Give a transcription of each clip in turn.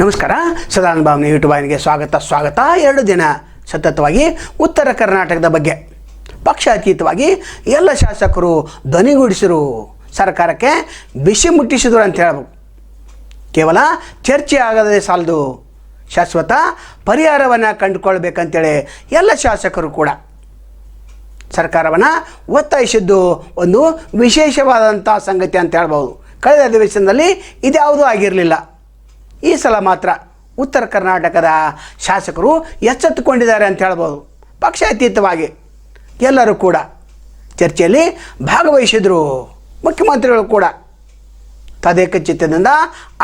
ನಮಸ್ಕಾರ. ಸದಾನಂದ ಭಾವನೆ ಯೂಟ್ಯೂಬ್ ಆಯ್ನಿಗೆ ಸ್ವಾಗತ ಸ್ವಾಗತ. ಎರಡು ದಿನ ಸತತವಾಗಿ ಉತ್ತರ ಕರ್ನಾಟಕದ ಬಗ್ಗೆ. ಪಕ್ಷಾತೀತವಾಗಿ ಎಲ್ಲ ಶಾಸಕರು ಧ್ವನಿಗೂಡಿಸಿರು ಸರ್ಕಾರಕ್ಕೆ ಬಿಸಿ ಮುಟ್ಟಿಸಿದ್ರು ಅಂತ ಹೇಳ್ಬೇಕು ಕೇವಲ ಚರ್ಚೆ ಆಗದೇ ಸಾಲದು ಶಾಶ್ವತ ಪರಿಹಾರವನ್ನು ಕಂಡುಕೊಳ್ಬೇಕಂತೇಳಿ ಎಲ್ಲ ಶಾಸಕರು ಕೂಡ ಸರ್ಕಾರವನ್ನು ಒತ್ತಾಯಿಸಿದ್ದು ಒಂದು ವಿಶೇಷವಾದಂಥ ಸಂಗತಿ ಅಂತ ಹೇಳ್ಬೋದು. ಕಳೆದ ಅಧಿವೇಶನದಲ್ಲಿ ಇದ್ಯಾವುದೂ ಆಗಿರಲಿಲ್ಲ. ಈ ಸಲ ಮಾತ್ರ ಉತ್ತರ ಕರ್ನಾಟಕದ ಶಾಸಕರು ಎಚ್ಚೆತ್ತುಕೊಂಡಿದ್ದಾರೆ ಅಂತ ಹೇಳ್ಬೋದು. ಪಕ್ಷಾತೀತವಾಗಿ ಎಲ್ಲರೂ ಕೂಡ ಚರ್ಚೆಯಲ್ಲಿ ಭಾಗವಹಿಸಿದರು ಮುಖ್ಯಮಂತ್ರಿಗಳು ಕೂಡ. ತದೇಕ ಚಿತ್ತದಿಂದ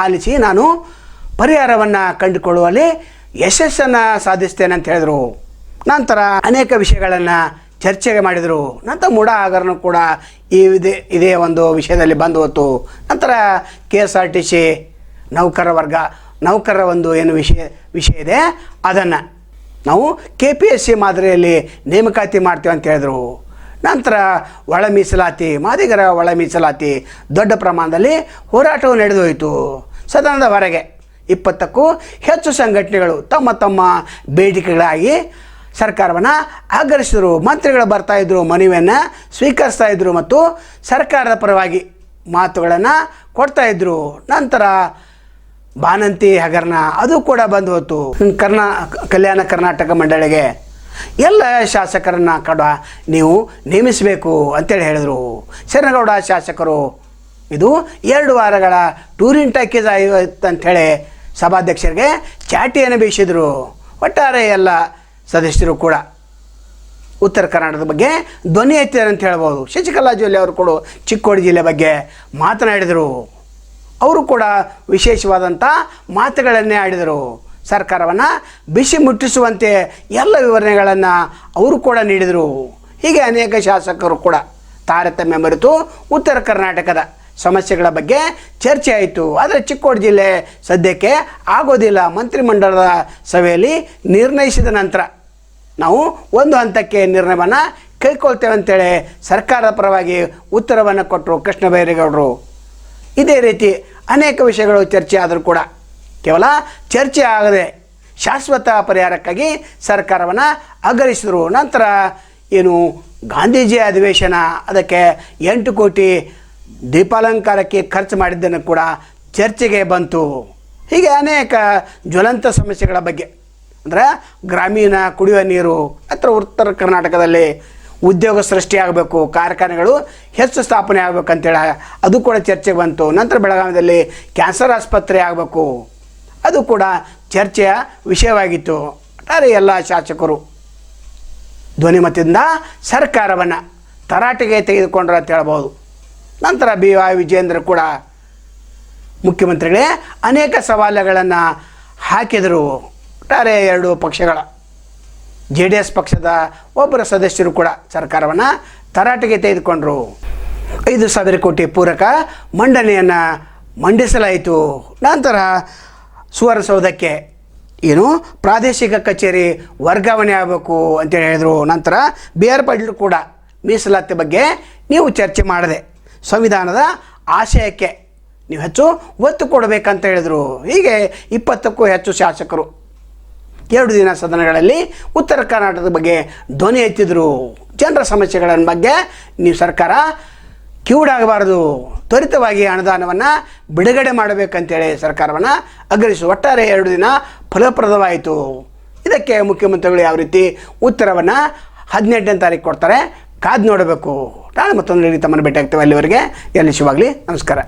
ಆಲಿಸಿ ನಾನು ಪರಿಹಾರವನ್ನು ಕಂಡುಕೊಳ್ಳುವಲ್ಲಿ ಯಶಸ್ಸನ್ನು ಸಾಧಿಸ್ತೇನೆ ಅಂತ ಹೇಳಿದರು. ನಂತರ ಅನೇಕ ವಿಷಯಗಳನ್ನು ಚರ್ಚೆಗೆ ಮಾಡಿದರು. ನಂತರ ಮೂಡ ಆಗರನು ಕೂಡ ಈ ಇದೇ ಇದೇ ಒಂದು ವಿಷಯದಲ್ಲಿ ಬಂದು ಹೊತ್ತು ನಂತರ K S R T C ನೌಕರ ವರ್ಗ ನೌಕರರ ಒಂದು ಏನು ವಿಷಯ ವಿಷಯ ಇದೆ, ಅದನ್ನು ನಾವು ಕೆ ಪಿ ಎಸ್ ಸಿ ಮಾದರಿಯಲ್ಲಿ ನೇಮಕಾತಿ ಮಾಡ್ತೀವಿ ಅಂತ ಹೇಳಿದ್ರು. ನಂತರ ಒಳ ಮೀಸಲಾತಿ, ಮಾದಿಗರ ಒಳ ಮೀಸಲಾತಿ ದೊಡ್ಡ ಪ್ರಮಾಣದಲ್ಲಿ ಹೋರಾಟವು ನಡೆದು ಹೋಯಿತು ಸದನದ ಹೊರಗೆ ಇಪ್ಪತ್ತಕ್ಕೂ ಹೆಚ್ಚು ಸಂಘಟನೆಗಳು ತಮ್ಮ ತಮ್ಮ ಬೇಡಿಕೆಗಳಾಗಿ ಸರ್ಕಾರವನ್ನು ಆಗ್ರಹಿಸಿದರು. ಮಂತ್ರಿಗಳು ಬರ್ತಾಯಿದ್ರು ಮನವಿಯನ್ನು ಸ್ವೀಕರಿಸ್ತಾ ಇದ್ದರು ಮತ್ತು ಸರ್ಕಾರದ ಪರವಾಗಿ ಮಾತುಗಳನ್ನು ಕೊಡ್ತಾಯಿದ್ರು ನಂತರ ಬಾನಂತಿ ಹಗರಣ ಅದು ಕೂಡ ಬಂದು ಹೋತು. ಕರ್ನಾ, ಕಲ್ಯಾಣ ಕರ್ನಾಟಕ ಮಂಡಳಿಗೆ. ಎಲ್ಲ ಶಾಸಕರನ್ನ ಕಡ ನೀವು ನೇಮಿಸಬೇಕು ಅಂತೇಳಿ ಹೇಳಿದರು. ಶರಣಗೌಡ ಶಾಸಕರು, ಇದು ಎರಡು ವಾರಗಳ ಟೂರಿನ್ ಟ್ಯಾಕೇಜ್ ಆಯಿತು ಅಂಥೇಳಿ ಸಭಾಧ್ಯಕ್ಷರಿಗೆ ಚಾಟಿಯನ್ನು ಬೀಸಿದರು. ಒಟ್ಟಾರೆ ಎಲ್ಲ ಸದಸ್ಯರು ಕೂಡ. ಉತ್ತರ ಕರ್ನಾಟಕದ ಬಗ್ಗೆ ಧ್ವನಿ ಎತ್ತಿದ್ದಾರೆ ಅಂತ ಹೇಳ್ಬೋದು. ಶಶಿಕಲಾ ಜೊಲ್ಲೆ ಅವರು ಕೂಡ ಚಿಕ್ಕೋಡಿ ಜಿಲ್ಲೆ ಬಗ್ಗೆ ಮಾತನಾಡಿದರು. ಅವರು ಕೂಡ ವಿಶೇಷವಾದಂಥ ಮಾತುಗಳನ್ನೇ ಆಡಿದರು. ಸರ್ಕಾರವನ್ನು ಬಿಸಿ ಮುಟ್ಟಿಸುವಂತೆ ಎಲ್ಲ ವಿವರಣೆಗಳನ್ನು ಅವರು ಕೂಡ ನೀಡಿದರು. ಹೀಗೆ ಅನೇಕ ಶಾಸಕರು ಕೂಡ ತಾರತಮ್ಯ ಮರೆತು ಉತ್ತರ ಕರ್ನಾಟಕದ ಸಮಸ್ಯೆಗಳ ಬಗ್ಗೆ ಚರ್ಚೆ ಆಯಿತು. ಆದರೆ ಚಿಕ್ಕೋಡಿ ಜಿಲ್ಲೆ ಸದ್ಯಕ್ಕೆ ಆಗೋದಿಲ್ಲ. ಮಂತ್ರಿಮಂಡಲದ ಸಭೆಯಲ್ಲಿ ನಿರ್ಣಯಿಸಿದ ನಂತರ ನಾವು ಒಂದು ಹಂತಕ್ಕೆ ನಿರ್ಣಯವನ್ನು ಕೈಕೊಳ್ತೇವೆ ಅಂತೇಳಿ ಸರ್ಕಾರದ ಪರವಾಗಿ ಉತ್ತರವನ್ನು ಕೊಟ್ಟರು ಕೃಷ್ಣ ಬೈರೇಗೌಡರು ಇದೇ ರೀತಿ ಅನೇಕ ವಿಷಯಗಳು ಚರ್ಚೆ ಆದರೂ ಕೂಡ ಕೇವಲ ಚರ್ಚೆ ಆಗದೆ ಶಾಶ್ವತ ಪರಿಹಾರಕ್ಕಾಗಿ ಸರ್ಕಾರವನ್ನು ಅಗ್ರಹಿಸಿದರು ನಂತರ ಏನು ಗಾಂಧೀಜಿ ಅಧಿವೇಶನ, ಅದಕ್ಕೆ ಎಂಟು ಕೋಟಿ ದೀಪಾಲಂಕಾರಕ್ಕೆ ಖರ್ಚು ಮಾಡಿದ್ದನ್ನು ಕೂಡ ಚರ್ಚೆಗೆ ಬಂತು. ಹೀಗೆ ಅನೇಕ ಜ್ವಲಂತ ಸಮಸ್ಯೆಗಳ ಬಗ್ಗೆ, ಅಂದರೆ ಗ್ರಾಮೀಣ ಕುಡಿಯುವ ನೀರು ಅಥವಾ ಉತ್ತರ ಕರ್ನಾಟಕದಲ್ಲಿ ಉದ್ಯೋಗ ಸೃಷ್ಟಿಯಾಗಬೇಕು ಕಾರ್ಖಾನೆಗಳು ಹೆಚ್ಚು ಸ್ಥಾಪನೆ ಆಗಬೇಕಂತೇಳಿ ಅದು ಕೂಡ ಚರ್ಚೆಗೆ ಬಂತು. ನಂತರ ಬೆಳಗಾವಿಯಲ್ಲಿ ಕ್ಯಾನ್ಸರ್ ಆಸ್ಪತ್ರೆ ಆಗಬೇಕು. ಅದು ಕೂಡ ಚರ್ಚೆಯ ವಿಷಯವಾಗಿತ್ತು. ಒಟ್ಟಾರೆ ಎಲ್ಲ ಶಾಸಕರು ಧ್ವನಿಮತದಿಂದ ಸರ್ಕಾರವನ್ನು ತರಾಟೆಗೆ ತೆಗೆದುಕೊಂಡ್ರು ಅಂತ ಹೇಳ್ಬೋದು. ನಂತರ ಬಿ ವೈ ವಿಜೇಂದ್ರ ಕೂಡ ಮುಖ್ಯಮಂತ್ರಿಗಳೇ ಅನೇಕ ಸವಾಲುಗಳನ್ನು ಹಾಕಿದರು. ಒಟ್ಟಾರೆ ಎರಡು ಪಕ್ಷಗಳ ಜೆ ಡಿ ಎಸ್ ಪಕ್ಷದ ಒಬ್ಬರ ಸದಸ್ಯರು ಕೂಡ ಸರ್ಕಾರವನ್ನು ತರಾಟೆಗೆ ತೆಗೆದುಕೊಂಡರು. ಐದು ಸಾವಿರ ಕೋಟಿ ಪೂರಕ ಮಂಡನೆಯನ್ನು ಮಂಡಿಸಲಾಯಿತು. ನಂತರ ಸುವರ್ಣಸೌಧಕ್ಕೆ ಏನು ಪ್ರಾದೇಶಿಕ ಕಚೇರಿ ವರ್ಗಾವಣೆ ಆಗಬೇಕು ಅಂತೇಳಿ ಹೇಳಿದರು. ನಂತರ ಬಿ ಆರ್ ಪಾಟೀಲ್ ಕೂಡ ಮೀಸಲಾತಿ ಬಗ್ಗೆ ನೀವು ಚರ್ಚೆ ಮಾಡದೆ ಸಂವಿಧಾನದ ಆಶಯಕ್ಕೆ ನೀವು ಹೆಚ್ಚು ಒತ್ತು ಕೊಡಬೇಕಂತ ಹೇಳಿದರು. ಹೀಗೆ ಇಪ್ಪತ್ತಕ್ಕೂ ಹೆಚ್ಚು ಶಾಸಕರು ಎರಡು ದಿನ ಸದನಗಳಲ್ಲಿ ಉತ್ತರ ಕರ್ನಾಟಕದ ಬಗ್ಗೆ ಧ್ವನಿ ಎತ್ತಿದ್ರು. ಜನರ ಸಮಸ್ಯೆಗಳ ಬಗ್ಗೆ ನೀವು ಸರ್ಕಾರ ಕಿವುಡಾಗಬಾರದು. ತ್ವರಿತವಾಗಿ ಅನುದಾನವನ್ನು ಬಿಡುಗಡೆ ಮಾಡಬೇಕಂತೇಳಿ ಸರ್ಕಾರವನ್ನು ಅಗ್ರಹಿಸಿ ಒಟ್ಟಾರೆ ಎರಡು ದಿನ ಫಲಪ್ರದವಾಯಿತು. ಇದಕ್ಕೆ ಮುಖ್ಯಮಂತ್ರಿಗಳು ಯಾವ ರೀತಿ ಉತ್ತರವನ್ನು ಹದಿನೆಂಟನೇ ತಾರೀಕು ಕೊಡ್ತಾರೆ ಕಾದು ನೋಡಬೇಕು. ನಾಳೆ ಮತ್ತೊಂದು ರೀತಿ ತಮ್ಮನ್ನು ಭೇಟಿ ಆಗ್ತೇವೆ ಅಲ್ಲಿವರೆಗೆ. ಎಲ್ಲಿ ಶಿವಾಗಲಿ ನಮಸ್ಕಾರ.